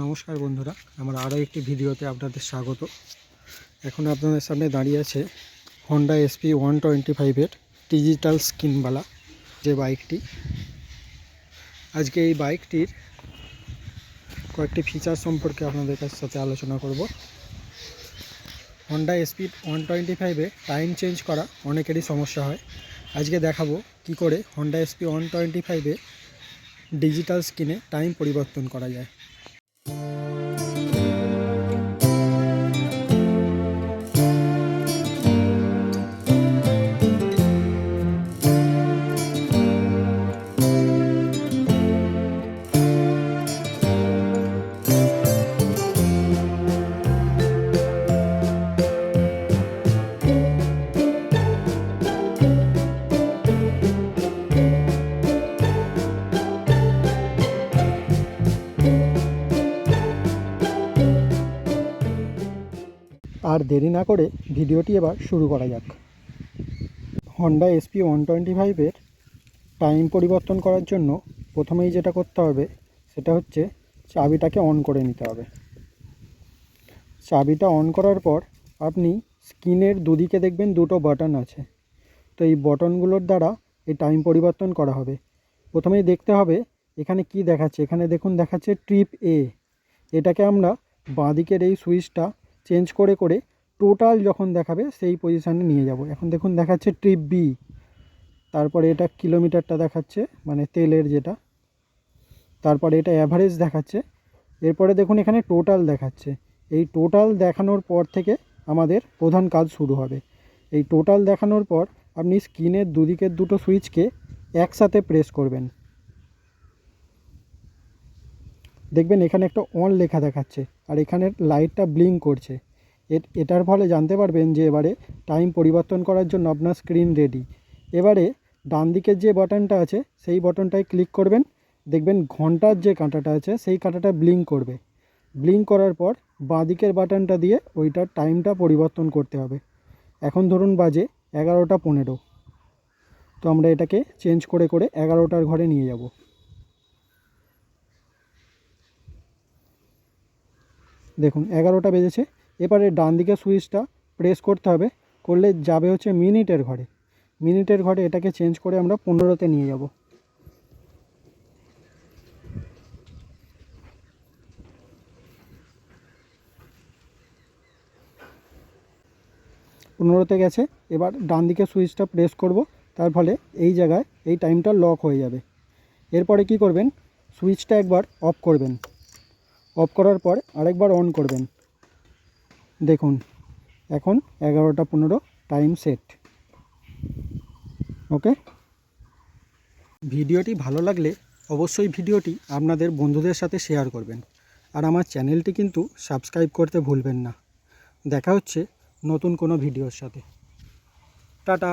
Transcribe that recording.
নমস্কার বন্ধুরা, আমার আরও একটি ভিডিওতে আপনাদের স্বাগত। এখন আপনাদের সামনে দাঁড়িয়ে আছে হন্ডা এসপি ওয়ান টোয়েন্টি ফাইভের ডিজিটাল স্ক্রিনওয়ালা যে বাইকটি। আজকে এই বাইকটির কয়েকটি ফিচার সম্পর্কে আপনাদের কাছ সাথে আলোচনা করব। হন্ডা এসপি ওয়ান টোয়েন্টি ফাইভে টাইম চেঞ্জ করা অনেকেরই সমস্যা হয়। আজকে দেখাবো কি করে হন্ডা এসপি ওয়ান টোয়েন্টি ফাইভে ডিজিটাল স্ক্রিনে টাইম পরিবর্তন করা যায়। আর দেরি না করে ভিডিওটি এবার শুরু করা যাক। হন্ডা এসপি ওয়ান টোয়েন্টি ফাইভের টাইম পরিবর্তন করার জন্য প্রথমেই যেটা করতে হবে, সেটা হচ্ছে চাবিটাকে অন করে নিতে হবে। চাবিটা অন করার পর আপনি স্ক্রিনের দুদিকে দেখবেন দুটো বাটন আছে। তো এই বটনগুলোর দ্বারা এই টাইম পরিবর্তন করা হবে। প্রথমেই দেখতে হবে এখানে কি দেখাচ্ছে। এখানে দেখুন দেখাচ্ছে ট্রিপ এ এটাকে আমরা বাঁদিকের এই সুইচটা চেঞ্জ করে করে টোটাল যখন দেখাবে, সেই পজিশানে নিয়ে যাব। এখন দেখুন দেখাচ্ছে ট্রিপ বি তারপরে এটা কিলোমিটারটা দেখাচ্ছে মানে তেলের যেটা। তারপরে এটা অ্যাভারেজ দেখাচ্ছে। এরপরে দেখুন এখানে টোটাল দেখাচ্ছে। এই টোটাল দেখানোর পর থেকে আমাদের প্রধান কাজ শুরু হবে। এই টোটাল দেখানোর পর আপনি স্ক্রিনের দুদিকের দুটো সুইচকে একসাথে প্রেস করবেন। দেখবেন এখানে একটা অন লেখা দেখাচ্ছে, আর এখানের লাইটটা ব্লিঙ্ক করছে। এটার ফলে জানতে পারবেন যে এবারে টাইম পরিবর্তন করার জন্য আপনার স্ক্রিন রেডি এবারে ডান দিকের যে বাটনটা আছে, সেই বাটনটায় ক্লিক করবেন। দেখবেন ঘণ্টার যে কাঁটাটা আছে, সেই কাঁটাটা ব্লিঙ্ক করবে। ব্লিঙ্ক করার পর বাঁ দিকের বাটনটা দিয়ে ওইটার টাইমটা পরিবর্তন করতে হবে। এখন ধরুন বাজে এগারোটা পনেরো। তো আমরা এটাকে চেঞ্জ করে করে এগারোটার ঘরে নিয়ে যাব। দেখুন, এগারোটা বেজেছে। এবারে ডান দিকে সুইচটা প্রেস করতে হবে, করলে যাবে হচ্ছে মিনিটের ঘরে। মিনিটের ঘরে এটাকে চেঞ্জ করে আমরা পনেরোতে নিয়ে যাব। পনেরোতে গেছে, এবার ডান দিকে সুইচটা প্রেস করব, তার ফলে এই জায়গায় এই টাইমটা লক হয়ে যাবে। এরপরে কি করবেন? সুইচটা একবার অফ করবেন। অফ করার পর আরেকবার অন করবেন। দেখুন, এখন এগারোটা পনেরো টাইম সেট ওকে ভিডিওটি ভালো লাগলে অবশ্যই ভিডিওটি আপনাদের বন্ধুদের সাথে শেয়ার করবেন। আর আমার চ্যানেলটি কিন্তু সাবস্ক্রাইব করতে ভুলবেন না। দেখা হচ্ছে নতুন কোনো ভিডিওর সাথে। টাটা!